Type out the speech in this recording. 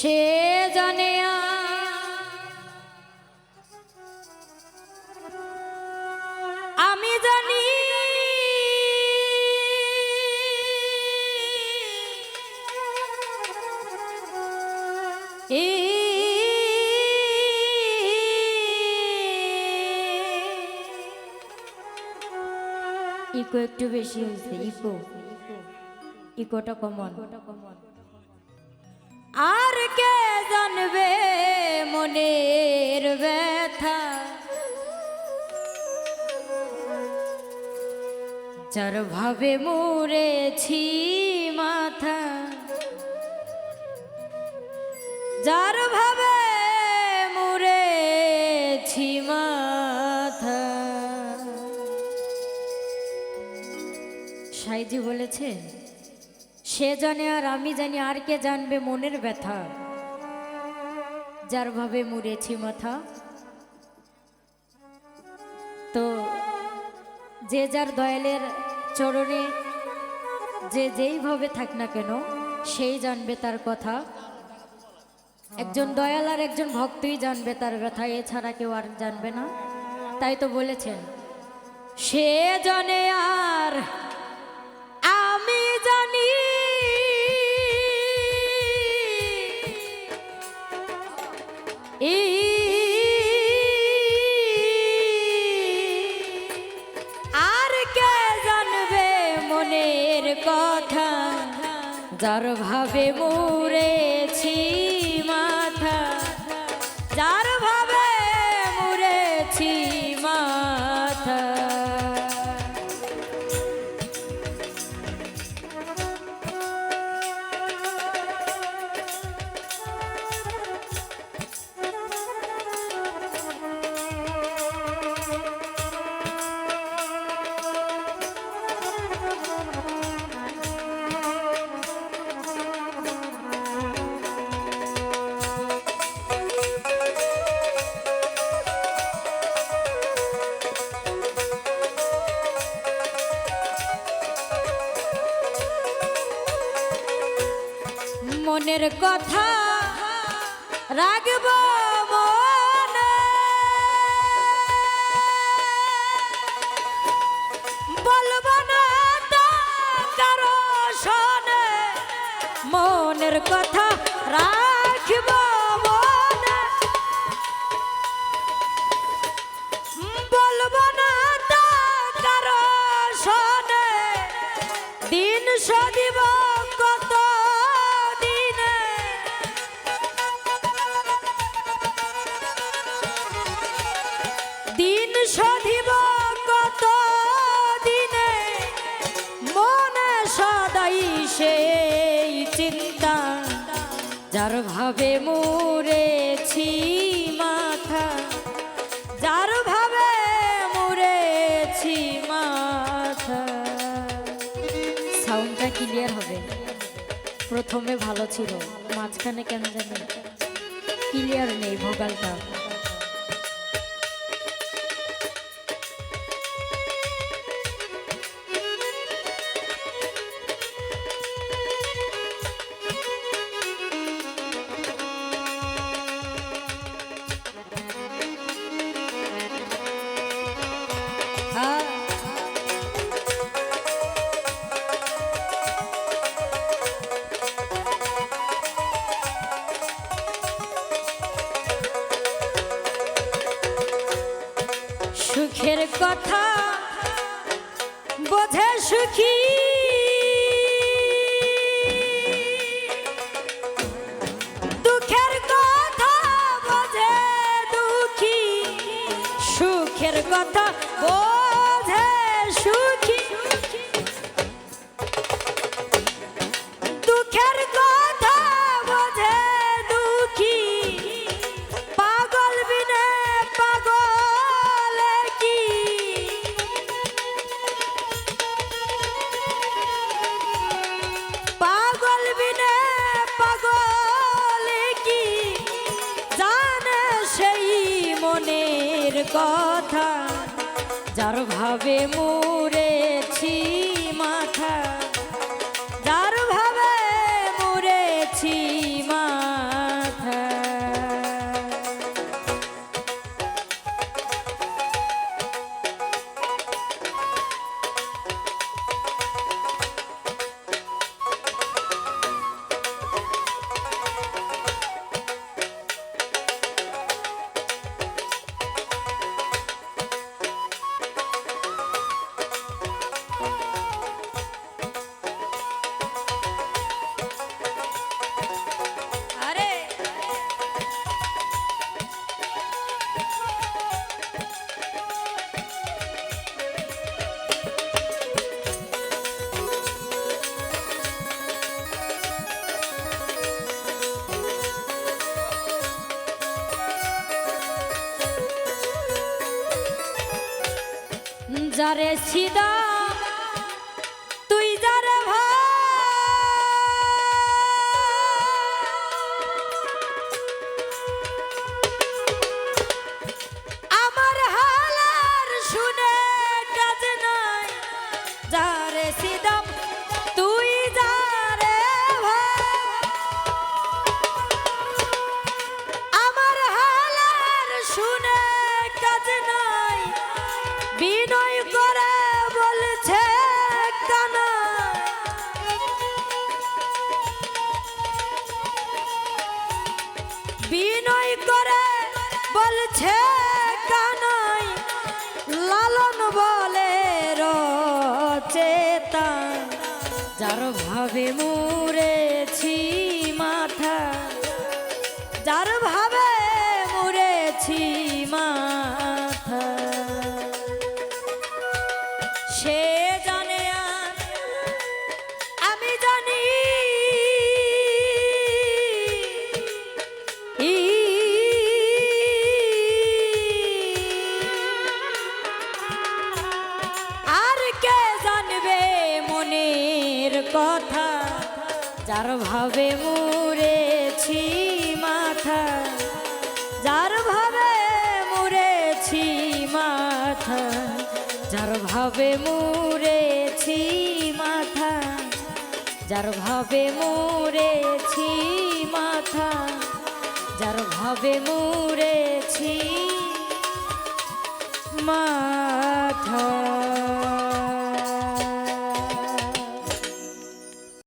সে জানে আমি জানি ইকো একটু বেশি হয়েছে ইকো। ইকোটা কমন। আর কে জানবে মনের ব্যথা? যার ভাবে মরেছি মাথা, যার ভাবে মরেছি মাথা। সাইজি বলেছে সে জানে আর আমি জানি, আর কে জানবে মনের ব্যথা? যার ভাবে মুড়েছি মাথা। তো যে যার দয়ালের চরণে যে যেইভাবে থাক না কেন, সেই জানবে তার কথা। একজন দয়াল আর একজন ভক্তই জানবে তার ব্যথা, এছাড়া কেউ আর জানবে না। তাই তো বলেছেন, সে জানে আর মনের কথা যার ভাবে মুরেছি মাথা যার মনের কথা রাখব। ভাবে মুরেছি মাথা, যার ভাবে মুরেছি মাথা। সাউন্ডটা ক্লিয়ার হবে। প্রথমে ভালো ছিল, মাঝখানে কেন জানি ক্লিয়ার নেই ভোকালটা সুখের কথা বোঝে সুখী। দুঃখের কথা বোঝে দুঃখী। সুখের কথা বোঝে সুখী। কথা যার ভাবে মুরেছি। যারে সিদা বিনয় করে বলছে কানাই লালন বলে রচেতা যার ভাবে মুরেছি মাথা যার ভাবে ভাবে মুরেছি মাথা, যার ভাবে মুরেছি মাথা, যার ভাবে মুরেছি মাথা, যার ভাবে মুরেছি মাথা, যার ভাবে মুরেছি মাথা।